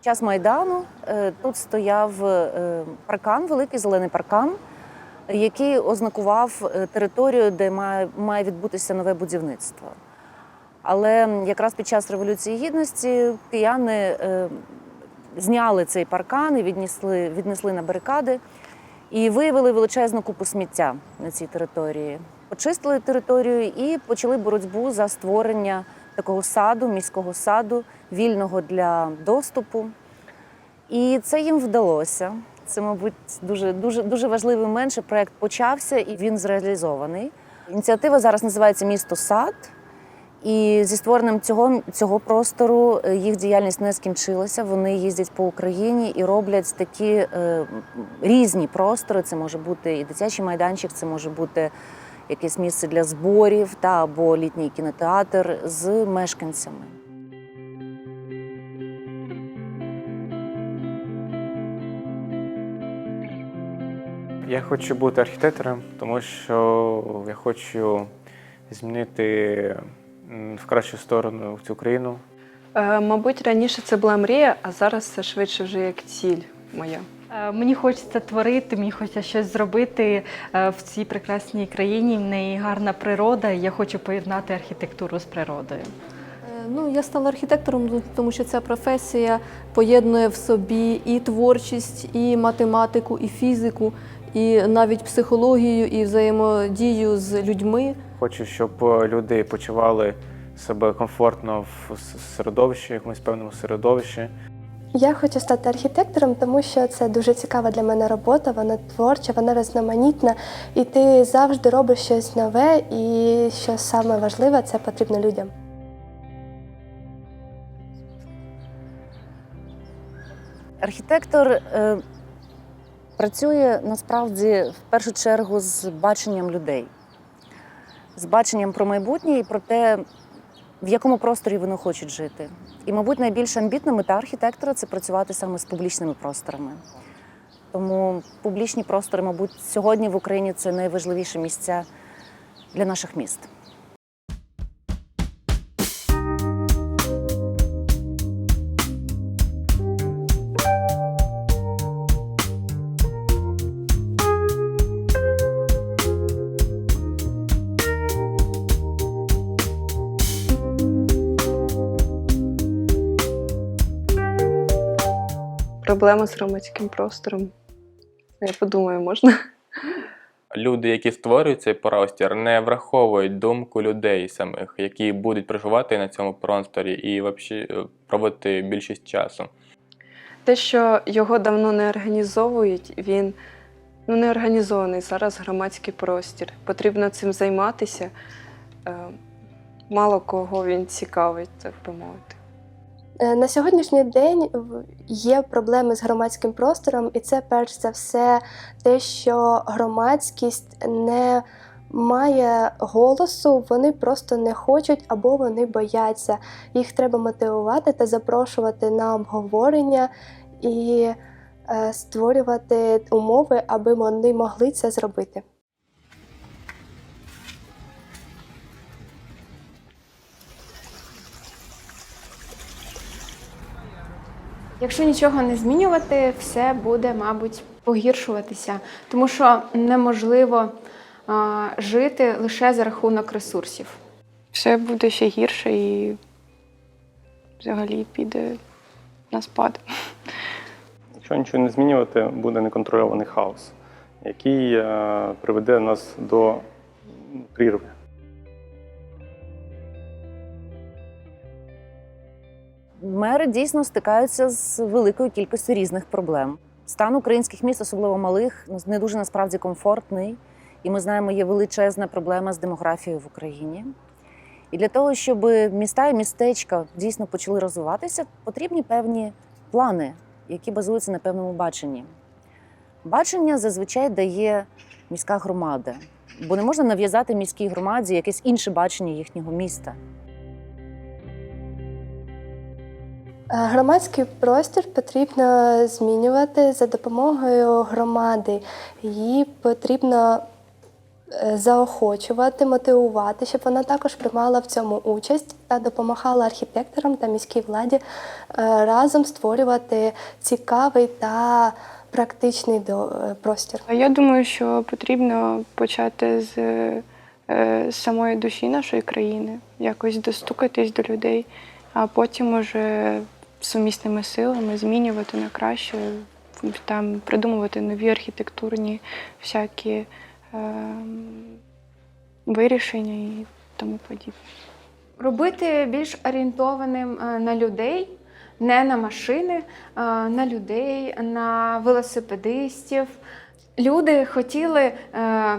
Під час майдану е, тут стояв е, паркан, великий зелений паркан, який ознакував е, територію, де має, має відбутися нове будівництво. Але якраз під час Революції Гідності кияни зняли цей паркан і віднесли, віднесли на барикади і виявили величезну купу сміття на цій території. Почистили територію і почали боротьбу за створення такого саду, міського саду, вільного для доступу. І це їм вдалося. Це, мабуть, дуже, дуже, дуже важливий що проект почався і він зреалізований. Ініціатива зараз називається Місто Сад. І зі створенням цього, цього простору е, їх діяльність не скінчилася. Вони їздять по Україні і роблять такі е, різні простори. Це може бути і дитячий майданчик, це може бути якесь місце для зборів та або літній кінотеатр з мешканцями. Я хочу бути архітектором, тому що я хочу змінити в кращу сторону цю країну. Е, Мабуть, раніше це була мрія, а зараз це швидше вже як ціль моя. Е, Мені хочеться творити, мені хочеться щось зробити е, в цій прекрасній країні. В неї гарна природа. і Я хочу поєднати архітектуру з природою. Е, Ну, я стала архітектором, тому що ця професія поєднує в собі і творчість, і математику, і фізику, і навіть психологію, і взаємодію з людьми. Хочу, щоб люди почували себе комфортно в середовищі, якомусь певному середовищі. Я хочу стати архітектором, тому що це дуже цікава для мене робота, вона творча, вона різноманітна, і ти завжди робиш щось нове, і що саме важливе, це потрібно людям. Архітектор е, працює насправді в першу чергу з баченням людей, з баченням про майбутнє і про те, в якому просторі вони хочуть жити. І, мабуть, найбільш амбітна мета архітектора це працювати саме з публічними просторами. Тому публічні простори, мабуть, сьогодні в Україні це найважливіші місця для наших міст. Проблема з громадським простором. Я подумаю, можна? Люди, які створюють цей простір, не враховують думку людей самих, які будуть проживати на цьому просторі і взагалі проводити більшість часу. Те, що його давно не організовують, він ну, не організований зараз громадський простір. Потрібно цим займатися. Е, Мало кого він цікавить, так би мовити. Е, На сьогоднішній день є проблеми з громадським простором, і це перш за все те, що громадськість не має голосу, вони просто не хочуть або вони бояться. Їх треба мотивувати та запрошувати на обговорення і е, створювати умови, аби вони могли це зробити. Якщо нічого не змінювати, все буде, мабуть, погіршуватися, тому що неможливо а, жити лише за рахунок ресурсів. все буде ще гірше і взагалі піде на спад. Якщо нічого не змінювати, буде неконтрольований хаос, який е, приведе нас до прірви. Мери дійсно стикаються з великою кількістю різних проблем. Стан українських міст, особливо малих, не дуже насправді комфортний. І ми знаємо, є величезна проблема з демографією в Україні. І для того, щоб міста і містечка дійсно почали розвиватися, потрібні певні плани, які базуються на певному баченні. Бачення зазвичай дає міська громада, бо не можна нав'язати міській громаді якесь інше бачення їхнього міста. Громадський простір потрібно змінювати за допомогою громади. Її потрібно е, заохочувати, мотивувати, щоб вона також приймала в цьому участь та допомагала архітекторам та міській владі е, разом створювати цікавий та практичний е, простір. Я думаю, що потрібно почати е, з самої душі нашої країни, якось достукатись до людей, а потім уже сумісними силами змінювати на краще, там придумувати нові архітектурні всякі ем, вирішення і тому подібне. робити більш орієнтованим е, на людей, не на машини, а на людей, на велосипедистів. Люди хотіли е,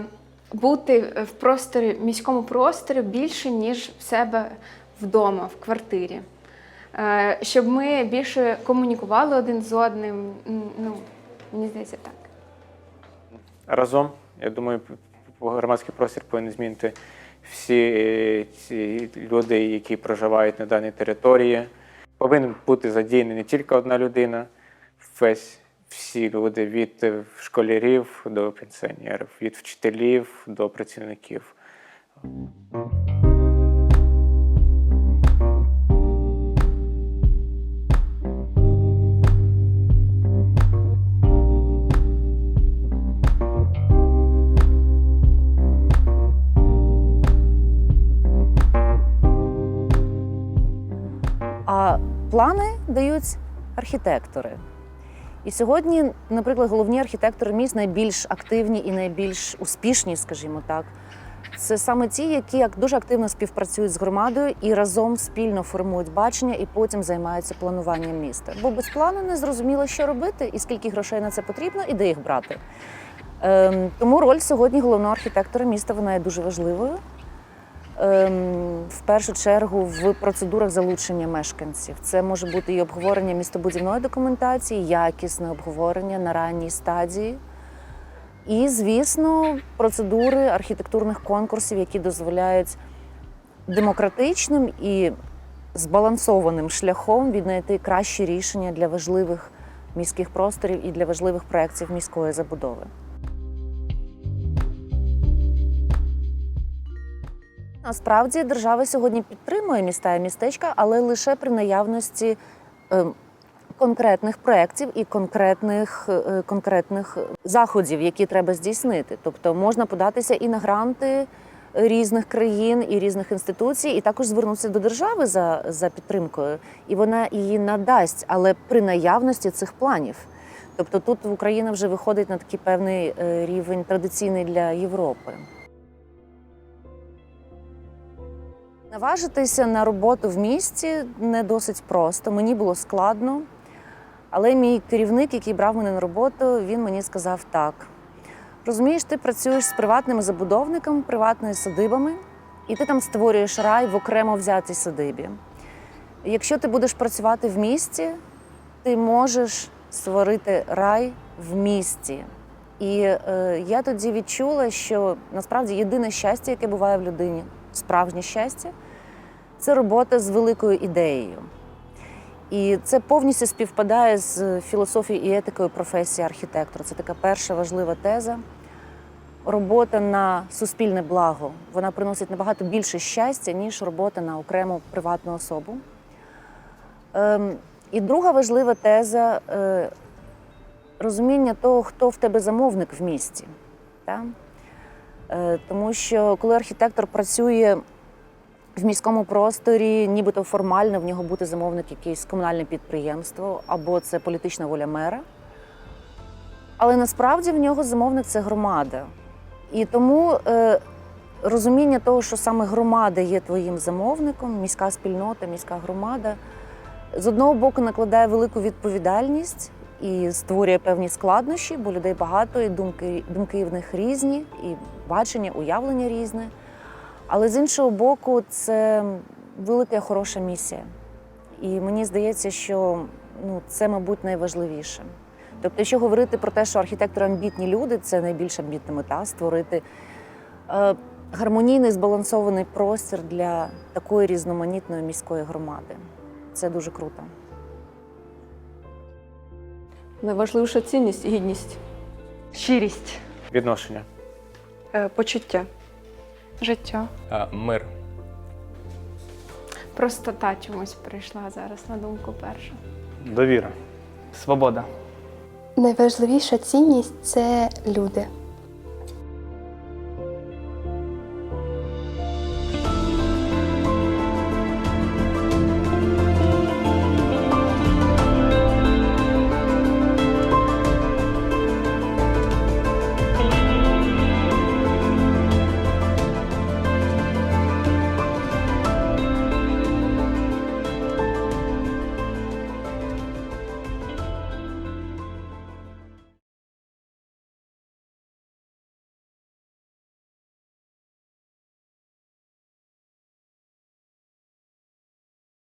бути в просторі, міському просторі більше, ніж в себе вдома, в квартирі. Е, Щоб ми більше комунікували один з одним. Ну, мені здається, так. разом. Я думаю, громадський простір повинен змінити всі е, ці люди, які проживають на даній території. Повинен бути задіяний не тільки одна людина, весь всі люди від е, школярів до пенсіонерів, від вчителів до працівників. Дають архітектори. І сьогодні, наприклад, головні архітектори міст найбільш активні і найбільш успішні, скажімо так. Це саме ті, які дуже активно співпрацюють з громадою і разом спільно формують бачення і потім займаються плануванням міста. Бо без плану не зрозуміло, що робити, і скільки грошей на це потрібно, і де їх брати. Ем, тому роль сьогодні головного архітектора міста вона є дуже важливою. Ем, в першу чергу в процедурах залучення мешканців. Це може бути і обговорення містобудівної документації, якісне обговорення на ранній стадії. І, звісно, процедури архітектурних конкурсів, які дозволяють демократичним і збалансованим шляхом віднайти кращі рішення для важливих міських просторів і для важливих проєктів міської забудови. Насправді держава сьогодні підтримує міста і містечка, але лише при наявності е, конкретних проєктів і конкретних, е, конкретних заходів, які треба здійснити. Тобто можна податися і на гранти різних країн і різних інституцій, і також звернутися до держави за, за підтримкою, і вона її надасть, але при наявності цих планів. Тобто тут Україна вже виходить на такий певний е, рівень традиційний для Європи. Наважитися на роботу в місті не досить просто. Мені було складно. Але мій керівник, який брав мене на роботу, він мені сказав так: розумієш, ти працюєш з приватними забудовниками, приватними садибами, і ти там створюєш рай в окремо взятій садибі. Якщо ти будеш працювати в місті, ти можеш створити рай в місті. І е, я тоді відчула, що насправді єдине щастя, яке буває в людині, справжнє щастя, це робота з великою ідеєю. І це повністю співпадає з філософією і етикою професії архітектора. Це така перша важлива теза. Робота на суспільне благо вона приносить набагато більше щастя, ніж робота на окрему приватну особу. Ем, і друга важлива теза е, розуміння того, хто в тебе замовник в місті. Та? Е, тому що коли архітектор працює в міському просторі, нібито формально в нього буде замовник якесь комунальне підприємство або це політична воля мера. Але насправді в нього замовник це громада. І тому е, розуміння того, що саме громада є твоїм замовником, міська спільнота, міська громада, з одного боку накладає велику відповідальність і створює певні складнощі, бо людей багато, і думки, думки в них різні, і бачення, уявлення різне. Але з іншого боку, це велика хороша місія. І мені здається, що ну, це, мабуть, найважливіше. Тобто, якщо говорити про те, що архітектори амбітні люди, це найбільш амбітна мета створити е, гармонійний збалансований простір для такої різноманітної міської громади. Це дуже круто. Найважливіша цінність гідність. Щирість. Відношення. Е, Почуття. Життя. Е, Мир. Простота чомусь прийшла зараз на думку перша. Довіра. Свобода. Найважливіша цінність це люди.